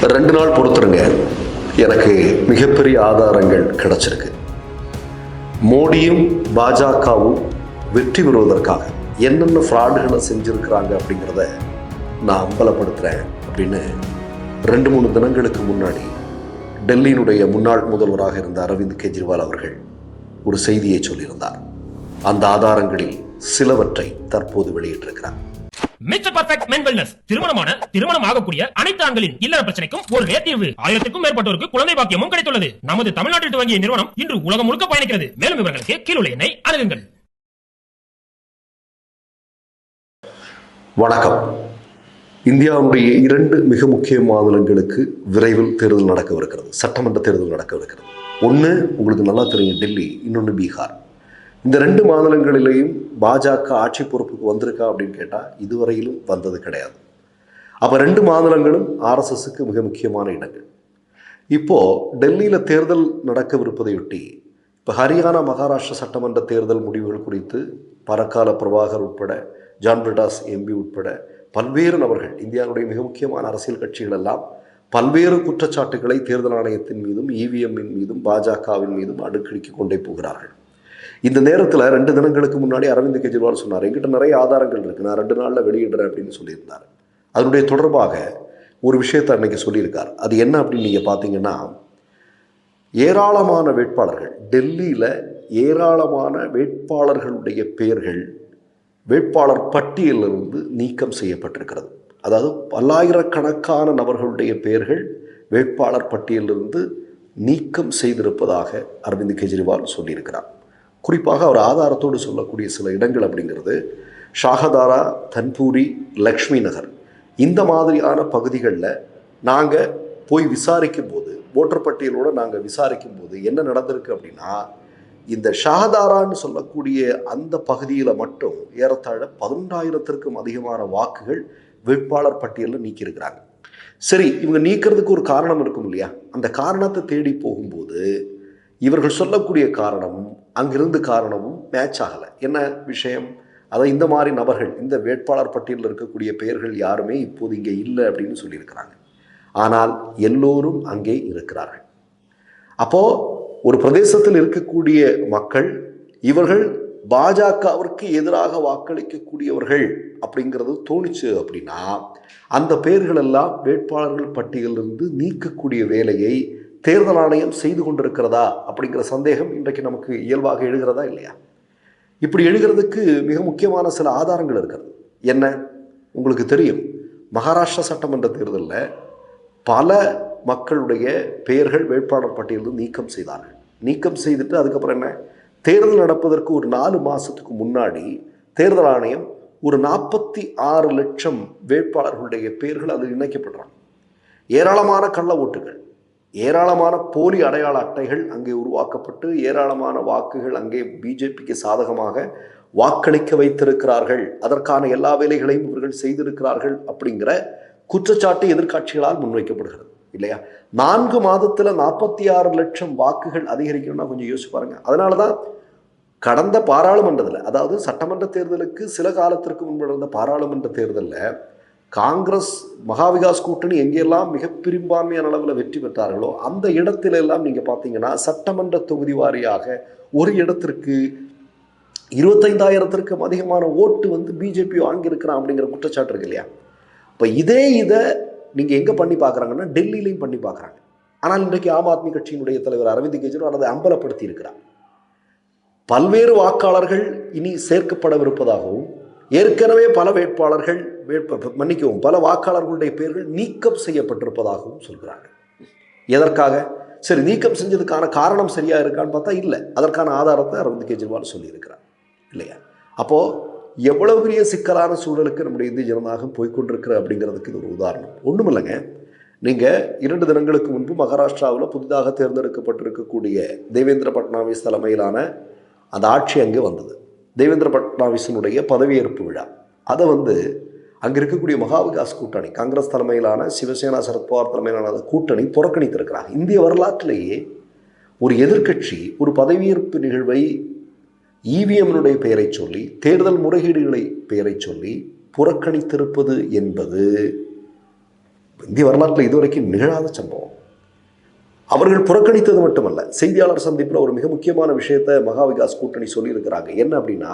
ரெண்டு நாள் பொறுத்துருங்க. எனக்கு மிகப்பெரிய ஆதாரங்கள் கிடைச்சிருக்கு. மோடியும் பாஜகவும் வெற்றி பெறுவதற்காக என்னென்ன ஃப்ராடுகளை செஞ்சுருக்கிறாங்க அப்படிங்கிறத நான் அம்பலப்படுத்துகிறேன் அப்படின்னு ரெண்டு மூணு தினங்களுக்கு முன்னாடி டெல்லியினுடைய முன்னாள் முதல்வராக இருந்த அரவிந்த் கெஜ்ரிவால் அவர்கள் ஒரு செய்தியை சொல்லியிருந்தார். அந்த ஆதாரங்களில் சிலவற்றை தற்போது வெளியிட்டிருக்கிறார். மிஸ்டர் பர்ஃபெக்ட் மென் வெல்னஸ் திருமணமான திருமணம் ஆகக்கூடிய அனைத்து ஆண்களின் இல்லற பிரச்சனைக்கும் ஒரே தீர்வு. ஆயிரத்திற்கும் மேற்பட்டோருக்கு குழந்தை பாக்கியமும் கிடைத்துள்ளது. நமது தமிழ்நாட்டில் துவங்கிய நிறுவனம் இன்று உலகம் முழுக்க பயணிக்கிறது. மேலும் இவர்களுக்கு கீழுள்ள எண்ணை அணுகுங்கள். வணக்கம். இந்தியாவுடைய இரண்டு மிக முக்கிய மாநிலங்களுக்கு விரைவில் தேர்தல் நடக்கவிருக்கிறது. சட்டமன்ற தேர்தல் நடக்கவிருக்கிறது. ஒன்று உங்களுக்கு நல்லா தெரியும் டெல்லி இன்னொன்று பீகார். இந்த ரெண்டு மாநிலங்களிலேயும் பாஜக ஆட்சி பொறுப்புக்கு வந்திருக்கா அப்படின்னு கேட்டால் இதுவரையிலும் வந்தது கிடையாது. அப்போ ரெண்டு மாநிலங்களும் ஆர்எஸ்எஸ்க்கு மிக முக்கியமான இடங்கள் இப்போது டெல்லியில் தேர்தல் நடக்கவிருப்பதையொட்டி இப்போ ஹரியானா மகாராஷ்டிரா சட்டமன்ற தேர்தல் முடிவுகள் குறித்து பரக்கால பிரபாகர் உட்பட ஜான் பிரடாஸ் எம்பி உட்பட பல்வேறு நபர்கள் இந்தியாவுடைய மிக முக்கியமான அரசியல் கட்சிகள் எல்லாம் பல்வேறு குற்றச்சாட்டுகளை தேர்தல் ஆணையத்தின் மீதும் இவிஎம்மின் மீதும் பாஜகவின் மீதும் அடுக்கடிக்கு கொண்டே போகிறார்கள். இந்த நேரத்தில் ரெண்டு தினங்களுக்கு முன்னாடி அரவிந்த் கெஜ்ரிவால் சொன்னார் என்கிட்ட நிறைய ஆதாரங்கள் இருக்குது நான் ரெண்டு நாளில் வெளியிடுறேன் அப்படின்னு சொல்லியிருந்தார். அதனுடைய தொடர்பாக ஒரு விஷயத்தை அன்னைக்கு சொல்லியிருக்கார். அது என்ன அப்படின்னு நீங்கள் பார்த்தீங்கன்னா ஏராளமான வேட்பாளர்கள் டெல்லியில் ஏராளமான வேட்பாளர்களுடைய பெயர்கள் வேட்பாளர் பட்டியலிருந்து நீக்கம் செய்யப்பட்டிருக்கிறது. அதாவது பல்லாயிரக்கணக்கான நபர்களுடைய பெயர்கள் வேட்பாளர் பட்டியலிருந்து நீக்கம் செய்திருப்பதாக அரவிந்த் கெஜ்ரிவால் சொல்லியிருக்கிறார். குறிப்பாக அவர் ஆதாரத்தோடு சொல்லக்கூடிய சில இடங்கள் அப்படிங்கிறது ஷாகதாரா தன்பூரி லக்ஷ்மி நகர். இந்த மாதிரியான பகுதிகளில் நாங்கள் போய் விசாரிக்கும் போது ஓட்டர் பட்டியலோடு நாங்கள் விசாரிக்கும் போது என்ன நடந்திருக்கு அப்படின்னா இந்த ஷாதாரான்னு சொல்லக்கூடிய அந்த பகுதியில் மட்டும் ஏறத்தாழ பதினொன்றாயிரத்திற்கும் அதிகமான வாக்குகள் வேட்பாளர் பட்டியலில் நீக்கியிருக்கிறாங்க. சரி இவங்க நீக்கிறதுக்கு ஒரு காரணம் இருக்கும் இல்லையா? அந்த காரணத்தை தேடி போகும்போது இவர்கள் சொல்லக்கூடிய காரணம் அங்கிருந்து காரணமும் மேட்ச் ஆகலை. என்ன விஷயம்? அதை இந்த மாதிரி நபர்கள் இந்த வேட்பாளர் பட்டியலில் இருக்கக்கூடிய பெயர்கள் யாருமே இப்போது இங்கே இல்லை அப்படின்னு சொல்லியிருக்கிறாங்க. ஆனால் எல்லோரும் அங்கே இருக்கிறார்கள். அப்போது ஒரு பிரதேசத்தில் இருக்கக்கூடிய மக்கள் இவர்கள் பாஜகவிற்கு எதிராக வாக்களிக்கக்கூடியவர்கள் அப்படிங்கிறது தோணுச்சு அப்படின்னா அந்த பெயர்கள் எல்லாம் வேட்பாளர்கள் பட்டியலிருந்து நீக்கக்கூடிய வேலையை தேர்தல் ஆணையம் செய்து கொண்டிருக்கிறதா அப்படிங்கிற சந்தேகம் இன்றைக்கு நமக்கு இயல்பாக எழுகிறதா இல்லையா? இப்படி எழுகிறதுக்கு மிக முக்கியமான சில ஆதாரங்கள் இருக்கிறது. என்ன? உங்களுக்கு தெரியும். மகாராஷ்டிரா சட்டமன்ற தேர்தலில் பல மக்களுடைய பெயர்கள் வேட்பாளர் பட்டியலிருந்து நீக்கம் செய்தார்கள். நீக்கம் செய்துட்டு அதுக்கப்புறம் என்ன? தேர்தல் நடப்பதற்கு ஒரு நாலு மாதத்துக்கு முன்னாடி தேர்தல் ஆணையம் ஒரு நாற்பத்தி ஆறு லட்சம் வேட்பாளர்களுடைய பெயர்கள் அதில் இணைக்கப்படுறாங்க. ஏராளமான கள்ள ஓட்டுகள். ஏராளமான போலி அடையாள அட்டைகள் அங்கே உருவாக்கப்பட்டு ஏராளமான வாக்குகள் அங்கே பிஜேபிக்கு சாதகமாக வாக்களிக்க வைத்திருக்கிறார்கள். அதற்கான எல்லா வேலைகளையும் இவர்கள் செய்திருக்கிறார்கள் அப்படிங்கிற குற்றச்சாட்டு எதிர்கட்சிகளால் முன்வைக்கப்படுகிறது. இல்லையா? நான்கு மாதத்தில் நாற்பத்தி ஆறு லட்சம் வாக்குகள் அதிகரிக்கணும்னா கொஞ்சம் யோசிச்சு பாருங்க. அதனால தான் கடந்த பாராளுமன்றத்தில் அதாவது சட்டமன்ற தேர்தலுக்கு சில காலத்திற்கு முன்பு நடந்த பாராளுமன்ற தேர்தலில் காங்கிரஸ் மகாவிகாஸ் கூட்டணி எங்கெல்லாம் மிக பெரும்பான்மையான அளவில் வெற்றி பெற்றார்களோ அந்த இடத்திலெல்லாம் நீங்கள் பார்த்தீங்கன்னா சட்டமன்ற தொகுதி வாரியாக ஒரு இடத்திற்கு இருபத்தைந்தாயிரத்திற்கும் அதிகமான ஓட்டு வந்து பிஜேபி வாங்கியிருக்கிறான் அப்படிங்கிற குற்றச்சாட்டு இருக்கு இல்லையா? இப்போ இதே இதை நீங்கள் எங்கே பண்ணி பார்க்குறாங்கன்னா டெல்லியிலையும் பண்ணி பார்க்குறாங்க ஆனால் இன்றைக்கு ஆம் ஆத்மி கட்சியினுடைய தலைவர் அரவிந்த் கெஜ்ரிவால் அதை அம்பலப்படுத்தி இருக்கிறார் பல்வேறு வாக்காளர்கள் இனி சேர்க்கப்படவிருப்பதாகவும் ஏற்கனவே பல வேட்பாளர்கள் வேட்ப மன்னிக்கவும் பல வாக்காளர்களுடைய பெயர்கள் நீக்கம் செய்யப்பட்டிருப்பதாகவும் சொல்கிறார்கள். எதற்காக? சரி நீக்கம் செஞ்சதுக்கான காரணம் சரியாக இருக்கான்னு பார்த்தா இல்லை. அதற்கான ஆதாரத்தை அரவிந்த் கெஜ்ரிவால் சொல்லியிருக்கிறார். இல்லையா? அப்போது எவ்வளவு பெரிய சிக்கலான சூழலுக்கு நம்முடைய இந்திய ஜனநாயகம் போய்கொண்டிருக்கிற அப்படிங்கிறதுக்கு இது ஒரு உதாரணம். ஒன்றும் இல்லைங்க நீங்கள் இரண்டு தினங்களுக்கு முன்பு மகாராஷ்டிராவில் புதிதாக தேர்ந்தெடுக்கப்பட்டிருக்கக்கூடிய தேவேந்திர பட்னாவிஸ் தலைமையிலான அந்த ஆட்சி அங்கே வந்தது. தேவேந்திர பட்னாவிசனுடைய பதவியேற்பு விழா. அதை வந்து அங்கே இருக்கக்கூடிய மகாவிகாஸ் கூட்டணி காங்கிரஸ் தலைமையிலான சிவசேனா சரத்பவார் தலைமையிலான அந்த கூட்டணி புறக்கணித்திருக்கிறாங்க. இந்திய வரலாற்றிலேயே ஒரு எதிர்க்கட்சி ஒரு பதவியேற்பு நிகழ்வை இவிஎம்னுடைய பெயரை சொல்லி தேர்தல் முறைகேடுகளை பெயரை சொல்லி புறக்கணித்திருப்பது என்பது இந்திய வரலாற்றில் இதுவரைக்கும் நிகழாத சம்பவம். அவர்கள் புறக்கணித்தது மட்டுமல்ல. செய்தியாளர் சந்திப்பில் ஒரு மிக முக்கியமான விஷயத்தை மகா விகாஸ் கூட்டணி சொல்லியிருக்கிறாங்க. என்ன அப்படின்னா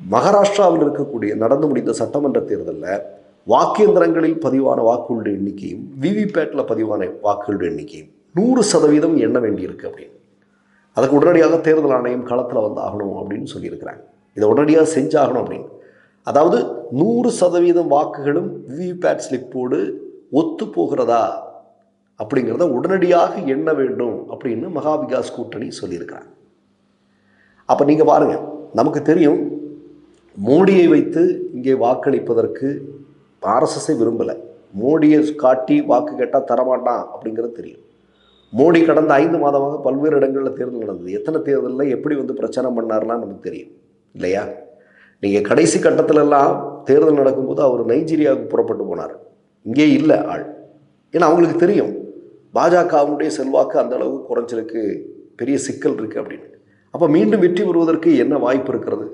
மகாராஷ்டிராவில் இருக்கக்கூடிய நடந்து முடிந்த சட்டமன்ற தேர்தலில் வாக்கேந்திரங்களில் பதிவான வாக்குகளுடைய எண்ணிக்கையும் விவிபேட்டில் பதிவான வாக்குகளுடைய எண்ணிக்கையும் நூறு சதவீதம் எண்ண வேண்டியிருக்கு அப்படின்னு. அதுக்கு உடனடியாக தேர்தல் ஆணையம் களத்தில் வந்து ஆகணும் அப்படின்னு சொல்லியிருக்கிறாங்க. இதை உடனடியாக செஞ்சாகணும் அப்படின்னு. அதாவது நூறு சதவீதம் வாக்குகளும் விவிபேட் ஸ்லிப்போடு ஒத்து போகிறதா? அப்படிங்கிறத உடனடியாக எண்ண வேண்டும் அப்படின்னு மகா விகாஸ் கூட்டணி சொல்லியிருக்கிறாங்க அப்போ நீங்கள் பாருங்கள் நமக்கு தெரியும் மோடியை வைத்து இங்கே வாக்களிப்பதற்கு ஆர்எஸ்எஸ்ஸை விரும்பலை. மோடியை காட்டி வாக்கு கேட்டால் தரமாட்டான் அப்படிங்கிறது தெரியும். மோடி கடந்த ஐந்து மாதமாக பல்வேறு இடங்களில் தேர்தல் நடந்தது. எத்தனை தேர்தலில் எப்படி வந்து பிரச்சாரம் பண்ணார்லாம் நமக்கு தெரியும். இல்லையா? நீங்கள் கடைசி கட்டத்திலெல்லாம் தேர்தல் நடக்கும்போது அவர் நைஜீரியாவுக்கு புறப்பட்டு போனார். இங்கே இல்லை ஆள். ஏன்னா அவங்களுக்கு தெரியும் பாஜகவுடைய செல்வாக்கு அந்த அளவு குறைஞ்சிருக்கு பெரிய சிக்கல் இருக்குது அப்படின்னு. அப்போ மீண்டும் வெற்றி பெறுவதற்கு என்ன வாய்ப்பு இருக்கிறது?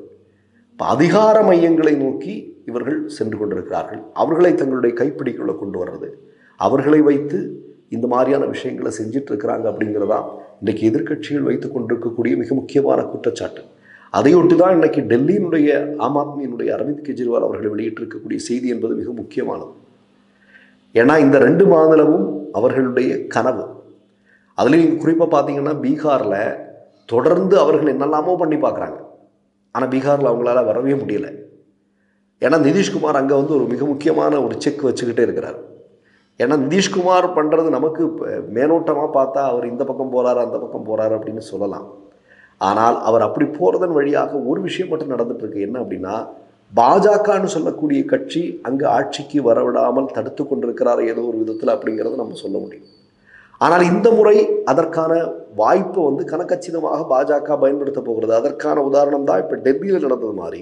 இப்போ அதிகார மையங்களை நோக்கி இவர்கள் சென்று கொண்டிருக்கிறார்கள். அவர்களை தங்களுடைய கைப்பிடிக்குள்ளே கொண்டு வர்றது. அவர்களை வைத்து இந்த மாதிரியான விஷயங்களை செஞ்சிட்டு இருக்கிறாங்க அப்படிங்கிறதா இன்றைக்கு எதிர்க்கட்சிகள் வைத்து கொண்டிருக்கக்கூடிய மிக முக்கியமான குற்றச்சாட்டு. அதையொட்டி தான் இன்னைக்கு டெல்லியினுடைய ஆம் ஆத்மியினுடைய அரவிந்த் கெஜ்ரிவால் அவர்கள் வெளியிட்டிருக்கக்கூடிய செய்தி என்பது மிக முக்கியமானது. ஏன்னா இந்த ரெண்டு மாநிலமும் அவர்களுடைய கனவு. அதுலேயும் குறிப்பாக பார்த்தீங்கன்னா பீகாரில் தொடர்ந்து அவர்கள் என்னெல்லாமோ பண்ணி பார்க்குறாங்க ஆனால் பீகாரில் அவங்களால வரவே முடியலை. ஏன்னா நிதிஷ்குமார் அங்கே வந்து ஒரு மிக முக்கியமான ஒரு செக் வச்சுக்கிட்டே இருக்கிறார். ஏன்னா நிதிஷ்குமார் பண்ணுறது நமக்கு மேலோட்டமாக பார்த்தா அவர் இந்த பக்கம் போகிறாரு அந்த பக்கம் போகிறாரு அப்படின்னு சொல்லலாம். ஆனால் அவர் அப்படி போகிறதன் வழியாக ஒரு விஷயம் மட்டும் நடந்துகிட்ருக்கு என்ன அப்படின்னா பாஜகன்னு சொல்லக்கூடிய கட்சி அங்கே ஆட்சிக்கு வரவிடாமல் தடுத்து கொண்டிருக்கிறார் ஏதோ ஒரு விதத்தில் அப்படிங்கிறத நம்ம சொல்ல முடியும். ஆனால் இந்த முறை அதற்கான வாய்ப்பை வந்து கனக்கச்சிதமாக பாஜக பயன்படுத்த போகிறது. அதற்கான உதாரணம் தான் இப்போ டெல்லியில் நடந்தது மாதிரி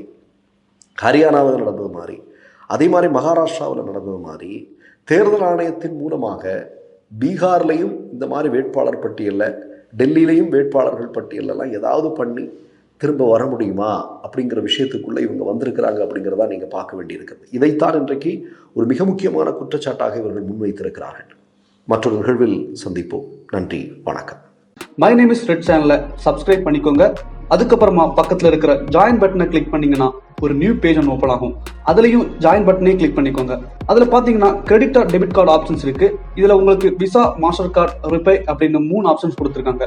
ஹரியானாவில் நடந்தது மாதிரி அதே மாதிரி மகாராஷ்டிராவில் நடந்தது மாதிரி தேர்தல் ஆணையத்தின் மூலமாக பீகார்லேயும் இந்த மாதிரி வேட்பாளர் பட்டியலில் டெல்லியிலையும் வேட்பாளர்கள் பட்டியலெல்லாம் ஏதாவது பண்ணி திரும்ப வர முடியுமா அப்படிங்கிற விஷயத்துக்குள்ளே இவங்க வந்திருக்கிறாங்க அப்படிங்கிறதா நீங்கள் பார்க்க வேண்டியிருக்கிறது. இதைத்தான் இன்றைக்கு ஒரு மிக முக்கியமான குற்றச்சாட்டாக இவர்கள் முன்வைத்திருக்கிறார்கள். மற்றொரு நிகழ்வில் சந்திப்போம். நன்றி வணக்கம். மை நேம் இஸ் ரெட் சேனலை சப்ஸ்கிரைப் பண்ணிக்கோங்க. அதுக்கப்புறமா பக்கத்தில் இருக்கிற ஜாயின் பட்டனை கிளிக் பண்ணீங்கன்னா ஒரு நியூ பேஜ் ஒன்று ஓப்பன் ஆகும். அதுலயும் ஜாயின் பட்டனே கிளிக் பண்ணிக்கோங்க. அதுல பாத்தீங்கன்னா credit or debit card options இருக்கு. இதுல உங்களுக்கு விசா மாஸ்டர் கார்டு ரிப்பே அப்படின்னு மூணு ஆப்ஷன்ஸ் கொடுத்துருக்காங்க.